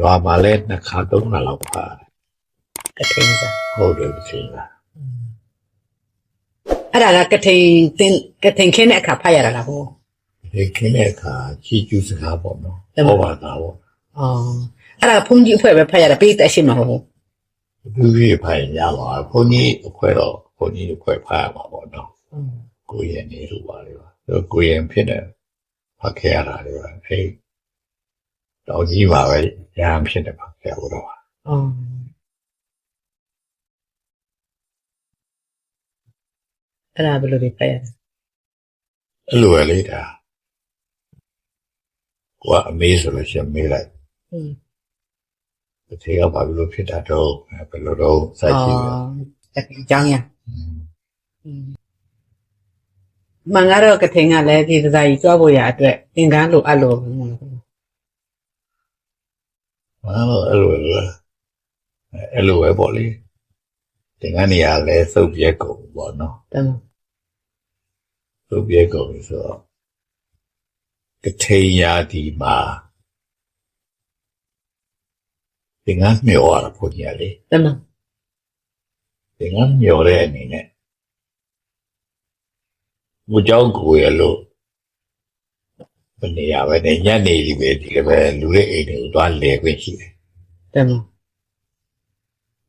ရွာမှာလည်းနှစ်ခါသုံးခါလောက်ပါကထိန်စားဟုတ်တယ်ဒီချိန်ကအဲ့ဒါကကထိန်တင်ကထိန်ခင်းတဲ့အခါဖတ်ရတာလားဟိုဒီခင်းတဲ့အခါချီကျူးစကားပေါ့နော်တမန်ဟောပါတာပေါ့အော်အဲ့ဒါကဘုန်းကြီးအဖွဲ့ပဲဖတ်ရတာပေးတဲ့ရှိမှာဟုတ်သူကြီးဖိုင်ရပါဘုန်းကြီးအခွဲတော့ဘုန်းကြီးအခွဲဖားရမှာပေါ့နော်ကိုယ်ရဲ့နေလို့ပါလေပါသူကိုယ်ရဲ့ဖြစ်တယ်ဖတ်ခဲ့ရတာလေပါအဲ တော်ကြီးပါပဲရဟန်းဖြစ်တယ်ဖတ်ခဲ့တော့ပါအော်အဲ့ဒါဘယ်လိုတွေဖတ်ရလဲအဲ့လိုပဲလေဒါကိုကအမေးဆိုလို့ရှိရင်မေးလိုက်อืมဒီသေးကဘာလို့ဖြစ်တာတော့ဘယ်လိုတော့စိုက်ကြည့်ရတကယ်ကြောင်းရမင်္ဂတော့ကထိန်ကလည်းဒီဒဇာကြီးကြွားဖို့ရအတွက်သင်္ကန်းလိုအပ်လို့ မှန်တော့အဲ့လိုလေအဲ့လိုပဲပေါ့လေတင်ကနေရလဲစုပ်ပြဲကုန်ပေါ့နော် တမန် စုပ်ပြဲကုန်ပြီဆိုတော့ကထိန်ရာဒီမှာတင်ကမျောရတာဖို့ကြီးလေ တမန် တင်ကမျောတဲ့အနေနဲ့ဘူเจ้าကိုရလို့ ဘယ်နေရပဲနဲ့ညနေဒီပဲဒီလည်းပဲလူရဲ့အိမ်တွေကိုသွားလဲခွင့်ရှိတယ်တမန်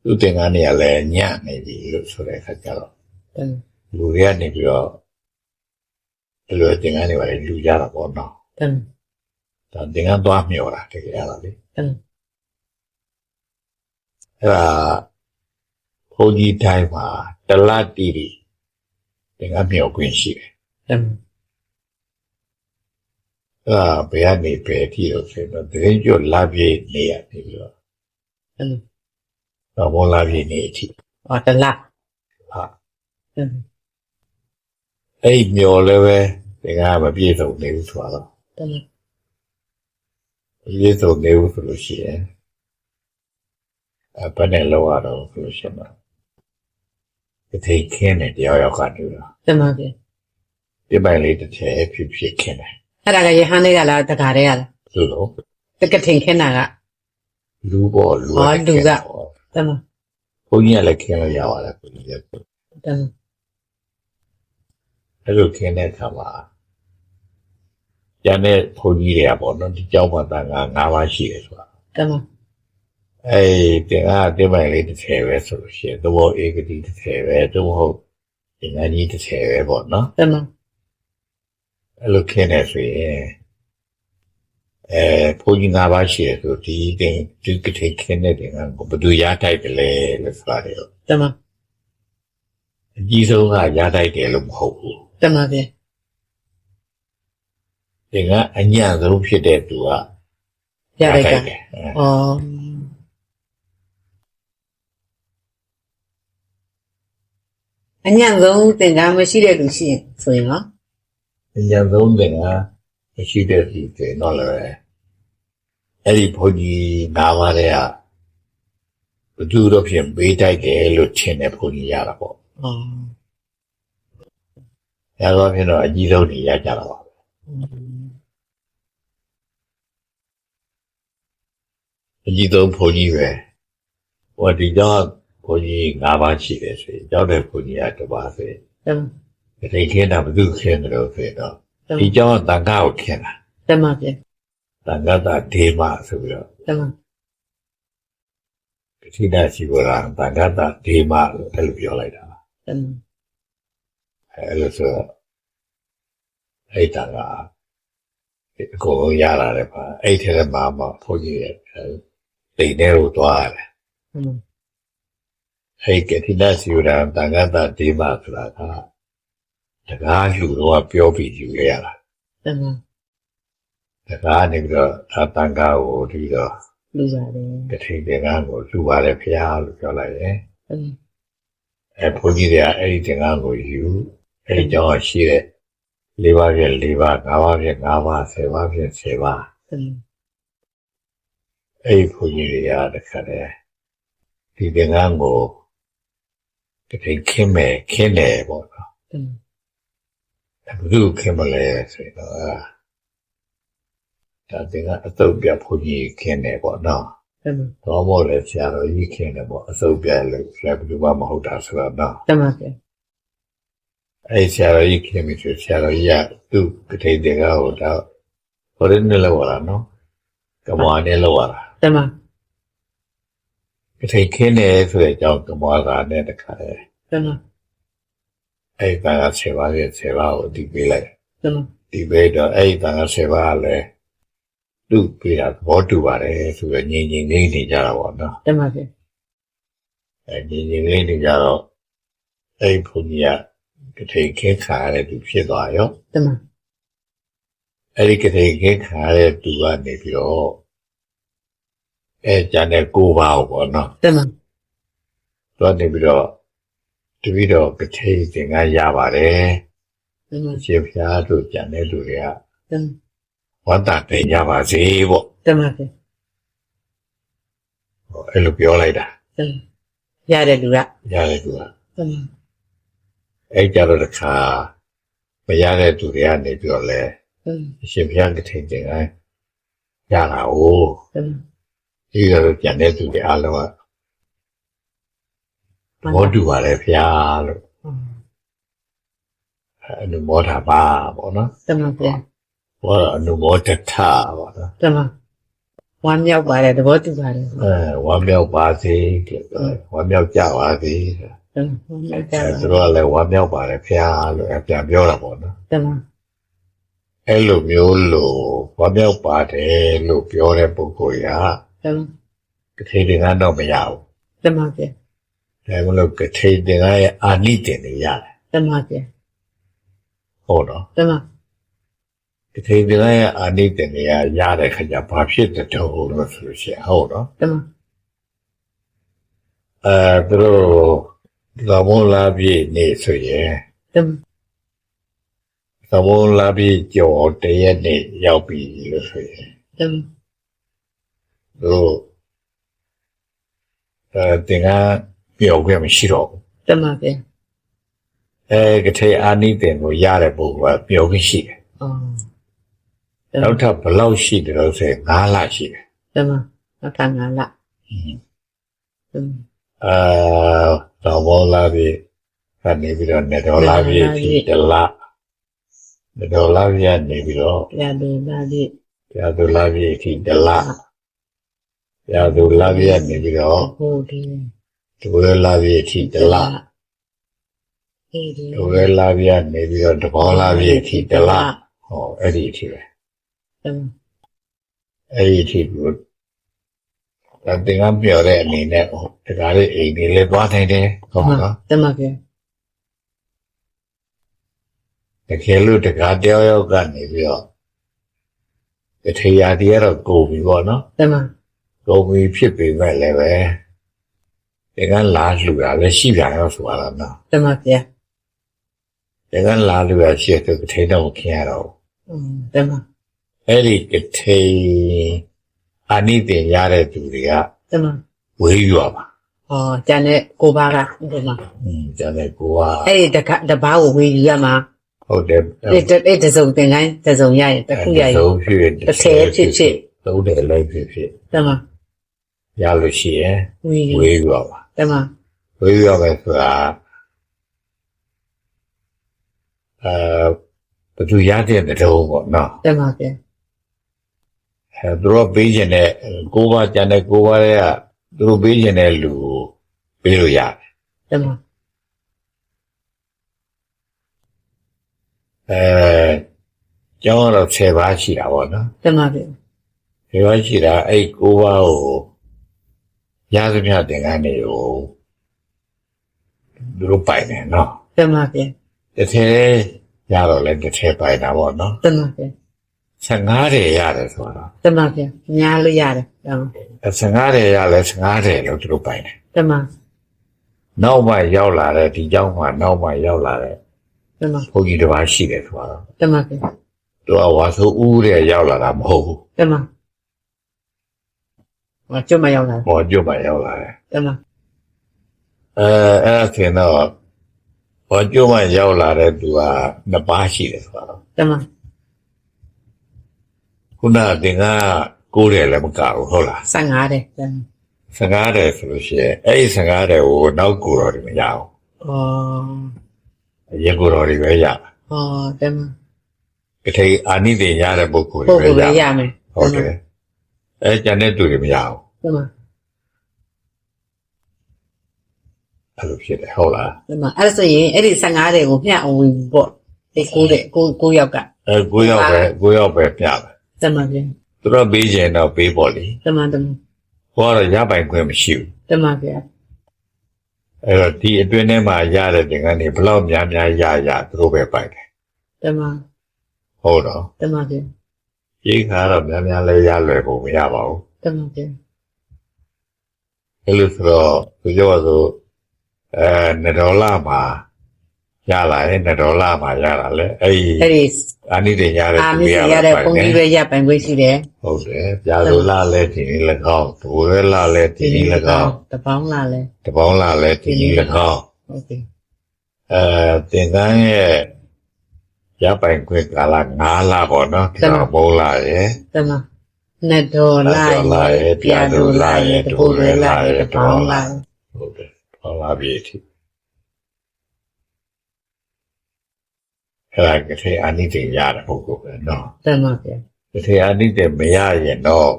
သူတင်ကားနေရလဲညနေပြီလို့ဆိုတဲ့အခါကျတော့တမန်လူတွေကနေပြီးတော့ဒီလိုတင်ကားနေပါလေလူကြတာပေါ့နော်တမန်ဒါတင်ကားသွားမျောတာတကယ်ရတာလေတမန်အဲ့ဒါဘုန်းကြီးတိုင်းမှာတလတီတီတင်ကားမျောခွင့်ရှိတယ်တမန် အဲ့ဒါဘယ်ကနေပဲအထိလို့ဆိုတော့တရင်ကျော်လာပြေးနေရနေပြီးတော့တမန်တော့ဘောလာပြေးနေအထိအော်တလားဟာတမန်အဲ့ဒီမျောလည်းပဲတင်ကားမပြည့်စုံနေဘူးဆိုတော့တမန်ပြည့်စုံနေဘူးဆိုလို့ရှိရင်အဘယ်နဲ့လောက်ရတော့ဆိုလို့ရှိရင်တော့ဒီထိန်ခင်းနေတရားရောက်ကနေတော့တမန်ပြပြပိုင်လေးတစ်ထည်ဖြစ်ဖြစ်ခင်းတယ် အဲ့ဒါကရဟန်းလေးကလားတခါတည်းကလားလူလုံးတကထိန်ခင်းတာကလူပေါ်လူဟောလူကတမဘုန်းကြီးကလည်းခင်းလို့ရပါလားဘုန်းကြီးကတမအဲ့လိုခင်းတဲ့အခါမှာကျန်တဲ့ဘုန်းကြီးတွေကပေါ့နော်ဒီကျောင်းမှာတန်ခါ၅ပါးရှိတယ်ဆိုတာတမအဲ့တင်အားတင်ပိုင်လေးတစ်ထည်ပဲဆိုလို့ရှိရင်သဘောဧကတိတစ်ထည်ပဲသို့မဟုတ်ဉာဏ်ကြီးတစ်ထည်ပဲပေါ့နော်တမ အဲ့လိုခင်းနေဆိုရင်အဲဘုန်းကြီး၅ပါးရှိတယ်ဆိုဒီတင်ဒီကတိခင်းတဲ့တင်ကဘယ်သူရတိုက်တယ်လဲလို့ဆိုတာလေတမန်အကြီးဆုံးကရတိုက်တယ်လို့မဟုတ်ဘူးတမန်ပြတင်ကအညံ့ဆုံးဖြစ်တဲ့သူကရတဲ့ကတယ်အဲအော်အညံ့ဆုံးသင်္ကန်းမရှိတဲ့လူရှိရင်ဆိုရင်နော် အညံ့ဆုံးတင်ကမရှိတဲ့သူတွေတော့လည်းအဲ့ဒီဘုန်းကြီး၅ပါးတဲ့ကဘသူတော့ဖြင့်ပေးတိုက်တယ်လို့ထင်တဲ့ဘုန်းကြီးရတာပေါ့အော်ရတော့ဖြင့်တော့အကြီးဆုံးနေရကြတာပါအကြီးဆုံးဘုန်းကြီးပဲဟိုဒီတော့ဘုန်းကြီး၅ပါးရှိတယ်ဆိုရင်ကြောက်တဲ့ဘုန်းကြီးကတစ်ပါးဆိုရင်တမန် ဒီခင်းတာဘသူခင်းတယ်လို့ဆိုရင်တော့တမဒီန်ကျောင်းကတန်ခါကိုခင်းတာတမန်ပြတန်ခါတာဒေမဆိုပြီးတော့တမန်ကတိနာရှိဘောလားတန်ခါတာဒေမလို့အဲ့လိုပြောလိုက်တာတမန်အဲ့လိုဆိုတော့အဲ့တန်ခါအကုန်လုံးရလာတယ်ပါအဲ့ထဲမှာမှဘုန်းကြီးရဲ့တိတ်တဲ့ကိုသွားရတယ်တမန်အဲ့ကတိနာရှိဘောလားတန်ခါတာဒေမဆိုတာက တကားလူတော့ပြောပြီးယူရတာတမန်တကားနေပြီးတော့ဒါတန်ခါကိုဒီတော့လူရတယ်တထိန်တဲ့ကကိုလူပါတယ်ဖရားလို့ပြောလိုက်တယ်တမန်အဲဘုန်းကြီးတွေကအဲ့ဒီတင်ကားကိုယူအဲ့ဒီကြောင့်ရှိတဲ့၄ပါးပြည့်၄ပါး၅ပါးပြည့်၅ပါး၁၀ပါးပြည့်၁၀ပါးတမန်အဲ့ဒီဘုန်းကြီးတွေကတခါတည်းဒီတင်ကားကိုတထိန်ခင်းမယ်ခင်းတယ်ပေါ့နော်တမန် ဘယ်သူခင်းမလဲဆိုတော့ဒါတင်ကားအတုပ်ပြဘုန်းကြီးခင်းတယ်ပေါ့နော်တမန်တော့မို့လဲဆရာတော်ကြီးခင်တယ်ပေါ့အစုပ်ပြဲလို့ဆရာဘယ်သူမှမဟုတ်တာဆိုတော့နော်တမန်ဗျာအဲ့ဆရာတော်ကြီးခင်ပြီဆိုဆရာတော်ကြီးကသူ့ကတိတ်တွေကဟိုတော့ဟိုရင်းနဲ့လောက်လာနော်ကမ္ဘာနဲ့လောက်လာတမန်ကတိတ်ခင်းတယ်ဆိုတဲ့အကြောင်းကမ္ဘာကနဲ့တခါလေတမန် အဲ့တန်ကဆေပါရဲ့ဆေပါကိုဒီပေးလိုက်တမန်ဒီပေးတော့အဲ့တန်ကဆေပါကလည်းသူ့ပေးတာသဘောတူပါတယ်ဆိုတော့ညီညီလေးနေကြတာပေါ့နော်တမန်ဗျာအဲညီညီလေးနေကြတော့အဲ့ဘုန်းကြီးကကတိတ်ခင်းခါရတဲ့သူဖြစ်သွားရောတမန်အဲ့ဒီကတိတ်ခင်းခါရတဲ့သူကနေပြီးတော့အဲကျန်တဲ့ကိုပါပေါ့နော်တမန်သူကနေပြီးတော့ တပီတော့ကတိတ်သင်္ကရပါတယ်တမန်အရှင်ဖျားတို့ကျန်တဲ့လူတွေကတမန်ဝတ်တာတင်ကြပါစေပေါ့တမန်ဗျာဟောအဲ့လိုပြောလိုက်တာတမန်ရတဲ့လူကရတယ်သူကတမန်အဲ့ကြတော့တခါမရတဲ့သူတွေကနေပြီးတော့လဲတမန်အရှင်ဘုရားကထိန်တင်တိုင်းရတာ哦တမန်ဒီကတော့ကြံတဲ့သူတွေအားလုံးက ဘောတူပါလေဘုရားလို့အနုမောတာပါပေါ့နော်တမန်ဗျာဘောအနုမောတထပေါ့နော်တမန်ဝမ်းမြောက်ပါတယ်သဘောတူပါတယ်တမန်အဲဝမ်းမြောက်ပါစေတဲ့ဝမ်းမြောက်ကြပါစေဝမ်းမြောက်ကြအဲပါသူတို့ကလည်းဝမ်းမြောက်ပါတယ်ဘုရားလို့ပြန်ပြောတာပေါ့နော်တမန်အဲ့လိုမျိုးလို့ဝမ်းမြောက်ပါတယ်လို့ပြောတဲ့ပုဂ္ဂိုလ်ကတမန်ကထိန်တင်ကတော့မရဘူးတမန် ဗျာဒါမလို့ကထိန်တင်ရဲ့အာနိတင်တွေရတယ်တမန်ဗျာဟုတ်တော့တမန်ကထိန်တင်ရဲ့အာနိတင်တွေကရတဲ့ခါကျဘာဖြစ်တဲ့တုံးလို့ဆိုလို့ရှိရင်ဟုတ်တော့တမန်အဲသူတို့သမုန်လာပြည့်နေဆိုရင်တမန်သမုန်လာပြည့်ကြော်တရက်နေရောက်ပြီလို့ဆိုရင်တမန်သူတို့အဲတင်က ပြောခွင့်မရှိတော့ဘူးတမန်ဗျာအဲကထိန်အာနိတင်ကိုရတဲ့ပုဂ္ဂိုလ်ကပြောခွင့်ရှိတယ်အော်နောက်ထပ်ဘယ်လောက်ရှိတယ်လို့ဆိုရင်9လရှိတယ်တမန်နောက်ထပ်ငါလတမန်အာသမုန်လာပြည့်ကနေပြီးတော့နေတော်လာပြည့်ဒီတလနေတော်လာပြည့်နေပြီးတော့ပြာဒူလာဒီပြာသူလာပြည့်ဒီတလပြာသူလာပြည့်နေပြီးတော့ဟုတ်ဒီ ဒုရလာပြည့်ဒီတလအေးဒီဒုရလာပြည့်နေပြီးတော့တဘောလာပြည့်ဒီတလဟောအဲ့ဒီအထိပဲတမန်အဲ့ဒီအထိကိုဒါတင်ကပြောတဲ့အနေနဲ့ဟိုတကားလေးအိမ်လေးလည်းသွားနိုင်တယ်ဟုတ်နော်တမန်ဗျာတကယ်လို့တကားတယောက်ယောက်ကနေပြီးတော့တထေရာတီကတော့ကိုပြီပေါ့နော်တမန်ကိုပြီဖြစ်ပေမဲ့လည်းပဲ ဒီကလာလှူတာလည်းရှိပြန်တော့ဆိုရတာနော် တမန်ဗျာ ဒီကလာလှူတာရှိတဲ့တထေတော့ခင်ရတော့ อืมတမန် အဲ့ဒီတထေအာနိတင်ရတဲ့သူတွေက တမန် ဝေးရွာပါ ဟောကျန်တဲ့ကိုပါကတမန် อืมကျန်တဲ့ကိုက အဲ့ဒီတကတပားကိုဝေယူရမှာ ဟုတ်တယ် အဲ့တအဲ့တစုံတင်တိုင်းတစုံရရင်တစ်ခုရရင် သုံးဖြစ် တစ်ထည်ဖြစ်ဖြစ် သုံးတယ်လည်းဖြစ်ဖြစ် တမန် ရလို့ရှိရင် ဝေယူ ဝေးရွာပါ တမန်ဝေးရွာပဲဆိုတာအဲဘယ်သူရတဲ့တုံးပေါ့နော်တမန်ဗျာအဲသူတို့ပေးခြင်းတဲ့ကိုးပါးကျန်တဲ့ကိုးပါးတွေကသူတို့ပေးခြင်းတဲ့လူကိုပေးလို့ရတယ်တမန်အဲကျောင်းကတော့10ပါးရှိတာပေါ့နော်တမန်ဗျာ10ပါးရှိတာအဲ့ကိုးပါးကို ရသမျှတင်ကန်းတွေကိုသူတို့ပိုင်တယ်နော်တမန်ဗျာတစ်ထည်ရတော့လည်းတစ်ထည်ပိုင်တာပေါ့နော်တမန်ဗျာ15တယ်ရတယ်ဆိုတော့တမန်ဗျာညားလို့ရတယ်တမန်15တယ်ရလဲ15တယ်လို့သူတို့ပိုင်တယ်တမန်နောက်မှရောက်လာတဲ့ဒီကျောင်းမှာနောက်မှရောက်လာတဲ့တမန်ဘုန်းကြီးတစ်ပါးရှိတယ်ဆိုတော့တမန်ဗျာသူကဝါဆိုဦးတဲ့ရောက်လာတာမဟုတ်ဘူးတမန် ဟောကျွတ်မရောက်လာ။ပေါ်ကျွတ်မှရောက်လာတယ်တမန်။အဲအဲ့ဒါဆိုရင်တော့ပေါ်ကျွတ်မှရောက်လာတဲ့သူကနှစ်ပါးရှိတယ်ဆိုတော့တမန်ခုနကတင်ကကိုးတယ်လည်းမကဘူးဟုတ်လား15တဲ့တမစကားတယ်ဆိုလို့ရှိရင်အဲ့ဒီစကားတယ်ကိုနောက်ကိုယ်တော်တွေမရအောင်ဩအရင်ကိုယ်တော်တွေပဲရတာဩတမကထိန်အာနိသင်ရတဲ့ပုဂ္ဂိုလ်ပုဂ္ဂိုတွေလ်ပဲပဲရရမယ်ဟုတ်တယ် အဲကျန်တဲ့သူတွေမရအောင်တမအဲ့လိုဖြစ်တယ်ဟုတ်လားတမအဲ့ဒါဆိုရင်အဲ့ဒီ15တဲ့ကိုမျှအောင်ဝင်ပေါ့ဒီကိုတဲ့ကိုကိုယောက်ကအဲကိုရောက်ပဲကိုရောက်ပဲပြမယ်တမဗျာသူတို့ပေးခြင်းတော့ပေးပေါ့လေတမတမဟောတော့ရပိုင်ခွင့်မရှိဘူးတမဗျာအဲ့တော့ဒီအတွင်းထဲမှာရတဲ့သင်္ကန်းတွေဘလောက်များများရရသူတို့ပဲပိုင်တယ်တမဟုတ်တော့တမဗျာ ရေးခါတော့များများလဲရလွယ်ဖို့မရပါဘူးတမဗျာအဲ့လိုဆိုတော့သူပြောဆိုအဲ2ဒေါ်လာမှာရလာရင်2ဒေါ်လာမှာရတာလေအဲ့ဒီအဲ့ဒီအာနိသင်ရတဲ့အာသူမီတွေရရတဲ့ပိုင်ပုံတယ်ကြီးပဲရပိုင်ခွင့်ရှိတယ်ဟုတ်တယ်ပြာလိုလာလဲဒီနည်း၎င်းဒိုရဲလာလဲဒီနည်း၎င်းတပေါင်းလာလဲတပေါင်းလာလဲဒီနည်း၎င်းဟုတ်ကဲ့အဲသင်္ကန်းရဲ့ ရပိုင်ခွင့်ကာလ9လပေါ့နော်ဒီတော့ဘုံလာရဲ့တမနှစ်ဒေါ်လာရပြာဒေါ်လာရတပူရဲလာရတပေါင်းလာဟုတ်တယ်ဟောလာပြီအထိအဲ့ဒါကတိအာနိသင်ရတဲ့ပုဂ္ဂိုလ်ပဲနော်တမဗျာကတိအာနိသင်မရရင်တော့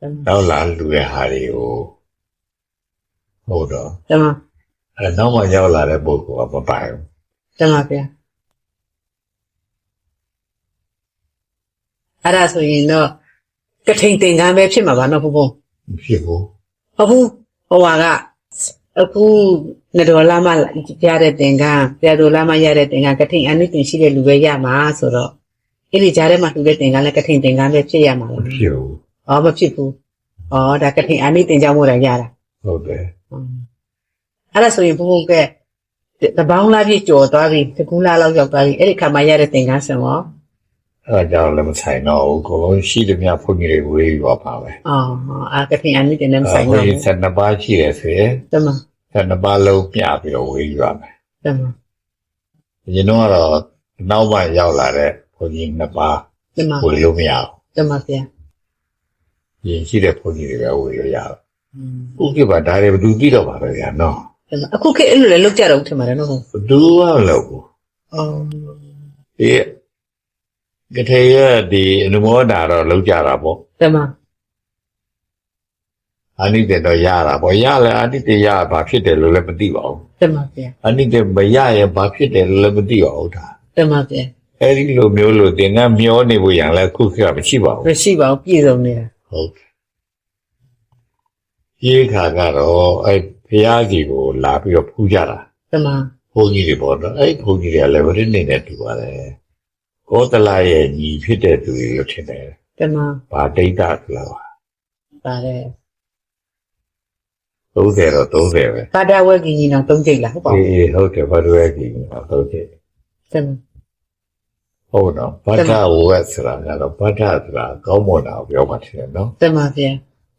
တမနောက်လာလူတဲ့ဟာတွေကိုဟုတ်တော့တမအဲနောက်မှရောက်လာတဲ့ပုဂ္ဂိုလ်ကမပိုင်ဘူးတမဗျာ အဲ့ဒါဆိုရင်တော့ကထိန်တင်ကန်းပဲဖြစ်မှာပါနော်ဘုံဘုံဖြစ်ဘူးဟုတ်ဘူးဟိုဟာကအခုနဒေါ်လာမရတဲ့တင်ကန်းပြဒေါ်လာမရတဲ့တင်ကန်းကထိန်အနည်းတင်ရှိတဲ့လူပဲရမှာဆိုတော့အဲ့ဒီကြားထဲမှာလူတဲ့တင်ကန်းလည်းကထိန်တင်ကန်းပဲဖြစ်ရမှာလားမဖြစ်ဘူးအော်မဖြစ်ဘူးအော်ဒါကထိန်အနည်းတင်ကြောင်းမို့တယ်ရတာဟုတ်တယ်အဲ့ဒါဆိုရင်ဘုံဘုံကတပေါင်းလားပြည့်ကျော်သွားပြီတကူးလားလောက်ရောက်သွားပြီအဲ့ဒီခါမှရတဲ့တင်ကန်းဆင်ရော အဲဒါကြောင့်လည်းမဆိုင်တော့ဘူးကိုယ်လုံးရှိသမျှဘုန်းကြီးတွေဝေးသွားပါပဲအော်အာကထိန်အနိတင်နဲ့မဆိုင်ဘုတော့န်းဘူးကြီး12ပါးရှိတယ်ဆိုရင်တမ12ပါးလုံးပြပြီးတော့ဝေးသွားမယ်တမအရင်တော့ကတော့နောက်မှရောက်လာတဲ့ဘုန်းကြီး2ပါးတမဝေးလို့မရဘူးတမဗျာရင်ရှိတဲ့ဘုန်းကြီးတွေပဲဝေးလို့ရတယ်ဥက္ကပါဒါတွေဘယ်သူသိတော့ပါပဲဗျာနော်တမအခုခေတ်အဲ့လိုလည်းလောက်ကြတော့ထင်ပါတယ်နော်ဟုတ်ဘယ်သူမှမလုပ်ဘူးအော်ဒီ ကထေရဲ့ဒီအနုမောဒာတော့လောက်ကြတာပေါ့တမအနိတေတော့ရတာပေါ့ရလဲအနိတေရဘာဖြစ်တယ်လို့လည်းမသိပါဘူးတမဗျာအနိတေမရရင်ဘာဖြစ်တယ်လို့လည်းမသိပါဘူးဒါတမဗျာအဲဒီလိုမျိုးလို့သင်ကမျောနေဖို့ရန်လဲခုခေတ်ကမရှိပါဘူးမရှိပါဘူးပြည့်စုံနေတာဟုတ်ရေးခါကတော့အဲဘုရားကြီးကိုလာပြီးတော့ဖူးကြတာတမဘုန်းကြီးတွေပေါ့နော်အဲဘုန်းကြီးတွေကလည်းဗရင်းနေနဲ့တူပါတယ် ကောသလရဲ့ညီဖြစ်တဲ့သူတွေလို့ထင်တယ်တမဘာဒိဋ္ဌကလားပါပါတယ်30တော့30ပဲဘာဒဝဲကြီးကြီးတော့သုံးကြိတ်လားဟုတ်ပါဘူးအေးဟုတ်တယ်ဘာလို့လဲဒီမှာဟုတ်တယ်တမဟုတ်တော့ဘာဒဝက်ဆိုတာကတော့ဘာဒဆိုတာကောင်းမွန်တာကိုပြောမှထင်တယ်နော်တမဗျာ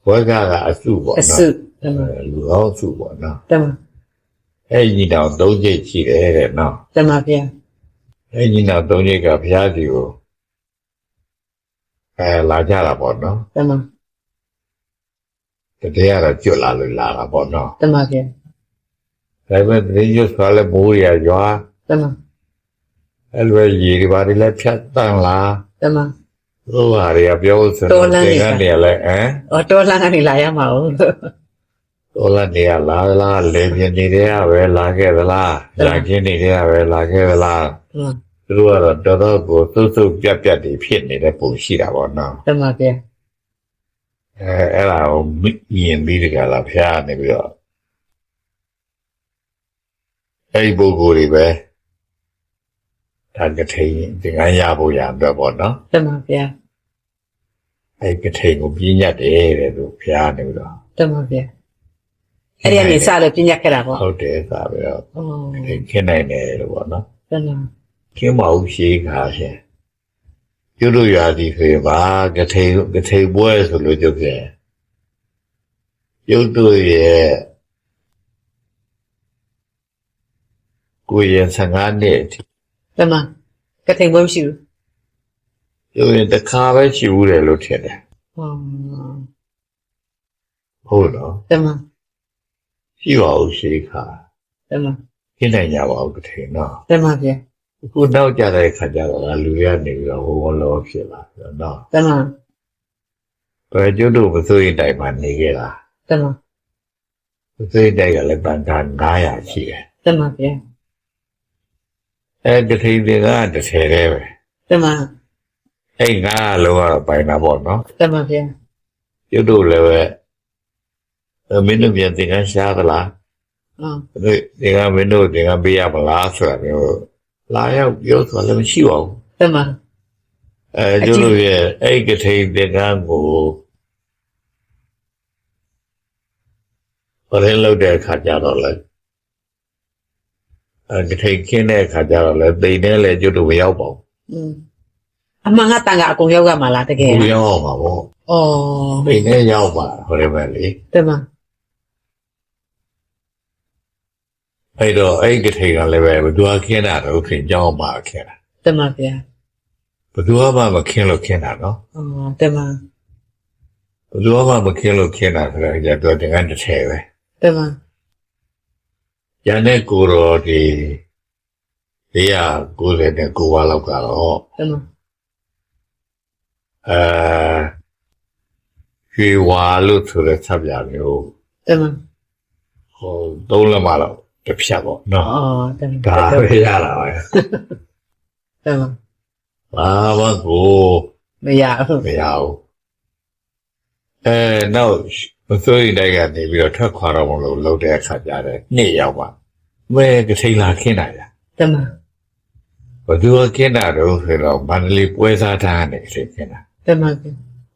ဝက်ကအစုပေါ့အနော်စုတမအဲလူကောင်းစုပေါ့နော်တမအဲ့ညီတော်သုံးချိတ်ရှိတယ်တဲ့နော်တမဗျာ အဲ့ညီတော်သုံးချိတ်ကဘုရားကြီးကိုအဲလာကြတာပေါ့နော်တမတကယ်ကတော့ကျွတ်လာလို့လာတာပေါ့နော်တမဗျာဒါပေမဲ့တရင်ကျွတ်ဆိုလည်းမိုးရရွာတမအဲ့လိုပဲရေတွေဘာတွေလည်းဖြတ်တန်းလာတမဟိုဟာတွေကပြောလို့ဆိုတော်တော့လန့်သနေင်္ကန်းတွေလည်းဟမ်အော်တော်လန်းကနေလာရမှာဟုတ် တော်လာနေရလားလားလေပြင်းနေတဲ့ကပဲလာခဲ့သလားလာခင်းနေတဲ့ကပဲလာခဲ့သလားတမသူတို့ကတော့တော်တော်ကိုသုတ်သုတ်ပြတ်ပြတ်တွေဖြစ်နေတဲ့ပုံရှိတာပေါ့နော်တမဗျာအဲအဲ့ဒါကိုမြင်ပြီးတကလားဖျားနေပြီးတော့အဲ့ဒီပုဂ္ဂိုလ်တွေပဲဒါကထိန်သင်္ကန်းရဖို့ရအတွက်ပေါ့နော်တမဗျာအဲ့ဒီကထိန်ကိုပြင်းညတ်တယ်တဲ့သူဖျားနေပြီးတော့တမဗျာ အဲ့ဒီကနေစလို့ပြညတ်ခဲ့တာပေါ့ဟုတ်တယ်သာပြီးတော့အော်ထိန်ခင်းနိုင်တယ်လို့ပေါ့နော်တမခင်းမအောင်ရှိခါရှင်ကျွတ်လို့ရသည်ဆိုရင်ပါကထိန်ကထိန်ပွဲဆိုလို့ကျုပ်ပြန်ကျုပ်တို့ရဲ့ကိုယ်ရင်15နှစ်အထိတမကထိန်ပွဲမရှိဘူးကျုပ်ရင်တစ်ခါပဲရှိဘူးတယ်လို့ထင်တယ်ဟောဟုတ်နော်တမ ရှိပါဦးရှိခါတမခင်းနိုင်ကြပါဦးကထိန်နော်တမဗျာအခုနောက်ကြတဲ့ခါကျတော့လူတွေကနေပြီးတော့ဟိုဘောလောဖြစ်လာတယ်နော်တမဘယ်ကျွတ်တို့မစိုးရင်တိုင်မှာနေခဲ့တာတမမစိုးရင်တိုင်ကလည်းတန်ခါ900ရှိတယ်တမဗျာအဲကထိန်တွေကတစ်ထည်တည်းပဲတမအဲ့900လုံးကတော့ပိုင်တာပေါ့နော်တမဗျာကျွတ်တို့လည်းပဲအဲ မင်းတို့ပြန်သင်္ကန်းရှားသလားအော်ဒီသင်္ကန်းမင်းတို့သင်္ကန်းပေးရမလားဆိုတာမျိုးလာရောက်ပြောဆိုတာလည်းမရှိပါဘူးတမအဲကျွတ်တို့ရဲ့အဲ့ကထိန်သင်္ကန်းကိုဘယ်လိုလုပ်တဲ့အခါကျတော့လဲအဲကထိန်ခင်းတဲ့အခါကျတော့လဲတိမ်နဲ့လဲကျွတ်တို့မရောက်ပါဘူးอืมအမှန်ကတန်ကအကုန်ရောက်ကမှလားတကယ်ဘူးရောက်အောင်ပါဗောဩတိမ်နဲ့ရောက်ပါဟိုလည်းပဲလေတမ အဲ့တော့အဲ့ကထိန်ကလည်းပဲဘယ်သူကခင်းတာတော့ခင်းကြောင်းပါခင်းတာတမဗျာဘယ်သူမှမခင်းလို့ခင်းတာနော်ဩတမဘယ်သူမှမခင်းလို့ခင်းတာဆိုတော့ကြတော့တင်ကန်းတစ်ထည်ပဲတမရန်တဲ့ကိုတော်ဒီ190နဲ့ကိုဝါလောက်ကတော့တမအဲရွှေဝါလို့ဆိုတဲ့ဆက်ပြမျိုးတမဟိုသုံးလက်မလောက် တစ်ဖြတ်ပေါ့နော်ဩတမဒါပဲရတာပဲတမဘာမှကိုမရဘူးမရဘူးအဲနောက်မစိုးရင်တိုက်ကနေပြီးတော့ထွက်ခွာတော့မလို့လှုပ်တဲ့အခါကျတဲ့နေ့ရောက်ပါမဲကထိန်လာခင်းတာရတမဘယ်သူကခင်းတာတော့ဆိုတော့မန္တလေးပွဲစားထားနေခင်းတာတမဗျာ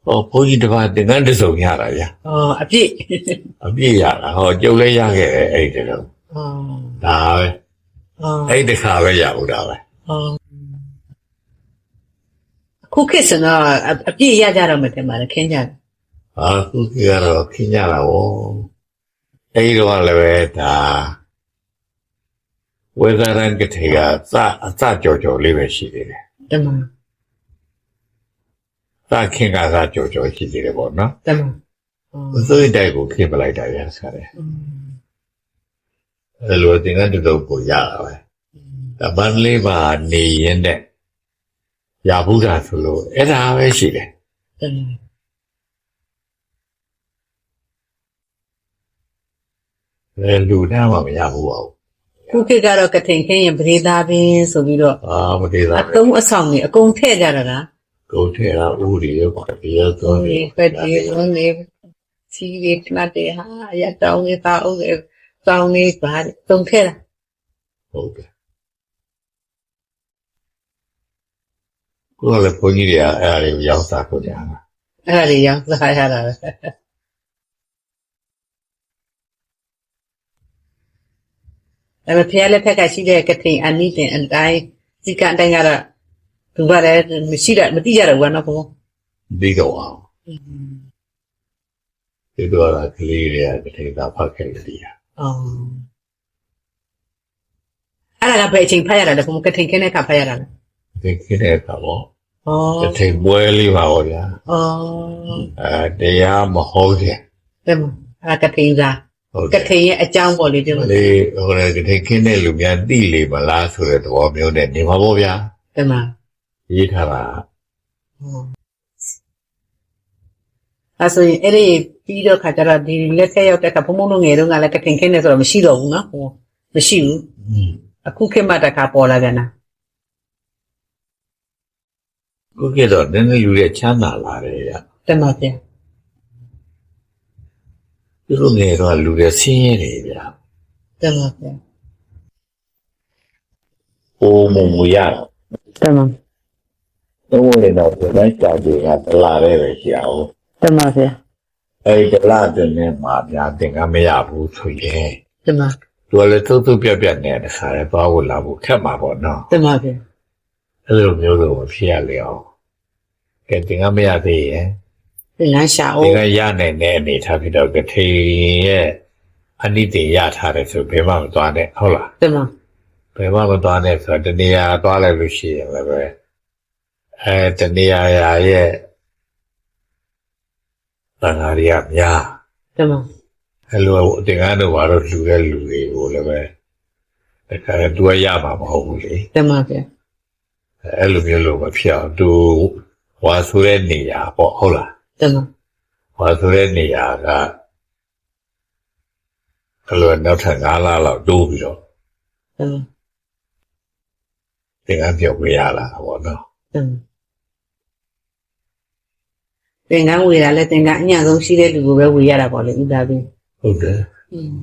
ဟောဘုန်းကြီးတစ်ပါးတင်ကန်းတစ်စုံရတာဗျာဩအပြည့်အပြည့်ရတာဟောကျုပ်လည်းရခဲ့တယ်အဲ့ဒီတော့ဩ ဒါပဲဩအဲ့ဒီတစ်ခါပဲရဘူးဒါပဲဩခုခေတ်စတော့အပြည့်ရကြတော့မှတင်ပါလေခင်းကြတယ်ဟာခုကတော့ခင်းကြတာဗောအဲ့ဒီတော့လည်းပဲဒါဝေဇာရန်ကထေကစအစကြော်ကြော်လေးပဲရှိသေးတယ်တမစခင်းကစကြော်ကြော်ရှိသေးတယ်ဗောနော်တမဩမစိုးရင်တိုက်ကိုခင်းပလိုက်တာဗျာဆရာတယ် အဲ့လိုတင်ကန်းတစ်စုံကိုရတာပဲဒါမန္တလေးမှာနေရင်တဲ့ရဘူးတာဆိုလို့အဲ့ဒါပဲရှိတယ်တမအဲလူတန်းမှမရဘူးပါဘူးခုခေတ်ကတော့ကထိန်ခင်းရင်ပရိသားပင်ဆိုပြီးတော့အာမသေးတာအတုံးအဆောင်နေအကုန်ထည့်ကြတာလားကိုထဲတာဦးရီရောပါဒီရောသုံးနေဖက်ဒီသုံးနေစီရီခဏတည်းဟာရတောင်းနေတာအောင် လေတောင်းနေပါတုံထည့်တာဟုတ်တယ်ကိုယ်လည်းဘုန်းကြီးတွေကအဲ့ဒါတွေကိုရောက်စားကိုကြတာအဲ့ဒါတွေရောက်စားရတာပဲအဲ့မဖျားလက်ထက်ကရှိတဲ့ကထိန်အနိတင်အတိုင်းစီကအတိုင်းကတော့သူကလည်းမရှိတာမတိရတော့ဘူးနော်ဘုံဒီတော့အောင်ဒီတော့ကကလေးတွေကတတိတာဖတ်ခဲ့တယ်ဒီဟာ အော်အဲ့ဒါကဘယ်အချိန်ဖတ်ရတာလဲဘုံကထိန်ခင်းတဲ့အခါဖတ်ရတာလဲဒီခင်းတဲ့အခါပေါ့ဩတထိန်ပွဲလေးပါပေါ့ဗျာဩအဲတရားမဟုတ်တယ်တဲ့မအဲ့ဒါကထိန်စားဟုတ်ကတယ်ထိန်ရဲ့အကြောင်းပေါ့လေဒီမမှာလေးဟိုလည်းတထိန်ခင်းတဲ့လူများသိလေမလားဆိုတဲ့သဘောမျိုးနဲ့နေမှာပေါ့ဗျာဒီမှာရေးထားတာ အဲဆိုရင်အဲ့ဒီပြီးတော့ခါကျတော့ဒီလက်ထက်ရောက်တဲ့အခါဘုံဘုံတို့ငယ်တုန်းကလည်းကထိန်ခင်းနေဆိုတော့မရှိတော့ဘူးနော်ဟိုမရှိဘူးอืมအခုခေတ်မှတခါပေါ်လာကြတာကိုကတော့နည်းနည်းလူတွေချမ်းသာလာတယ်ဗျတမပြန်သူတို့ငယ်တော့လူတွေဆင်းရဲတယ်ဗျတမပြန်။အိုးမုံမူရတော့တမသုံးဝင်တော့ဒီတိုင်းကြောက်တွေကတလာတဲ့ပဲရှိအောင် တမပြန်။အဲဒီတလာတဲ့နဲ့မှာဗျာတင်ကမရဘူးဆိုရင်တမသူကလည်းသုတ်သုတ်ပြက်ပြက်နဲ့တခါလဲသွားဖို့လာဖို့ခက်မှာပေါ့နော်တမပြန်။အဲဒီလိုမျိုးလိုမဖြစ်ရလေအောင်။ကဲတင်ကမရသေးရင်သင်္ကန်းရှာသအိုးင်ကရနိုင်တဲ့အနေထားဖြစ်တော့ကထေရဲ့အနိတိရထားတယ်ဆိုဘယ်မှမသွားနဲ့ဟုတ်လားတမဘယ်မှမသွားနဲ့ဆိုတော့တနေရာသွားလိုက်လို့ရှိရင်လည်းပဲအဲတနေရာရာရဲ့ န်ဃာတွေကများတမအဲ့လိုအတင်ကားတို့ဘာလို့လှူတဲ့လူတွေကိုလည်းပဲတခါတူရမှာမဟုတ်ဘူးလေတမဗျာအဲ့လိုမျိုးလို့မဖြစ်အောင်သူဝါဆိုတဲ့နေရာပေါ့ဟုတ်လားတမဝါဆိုတဲ့နေရာကအဲ့လိုနောက်ထပ်9လလောက်တိုးပြီးတော့တမတင်ကားပြောက်ပြရလာတာပေါ့နော်တမ သင်္ကန်းဝေတာလဲသင်္ကန်းအညံ့ဆုံးရှိတဲ့လူကိုပဲဝေရတာပေါ့လေဥဒါပြီးဟုတ်တယ်อืม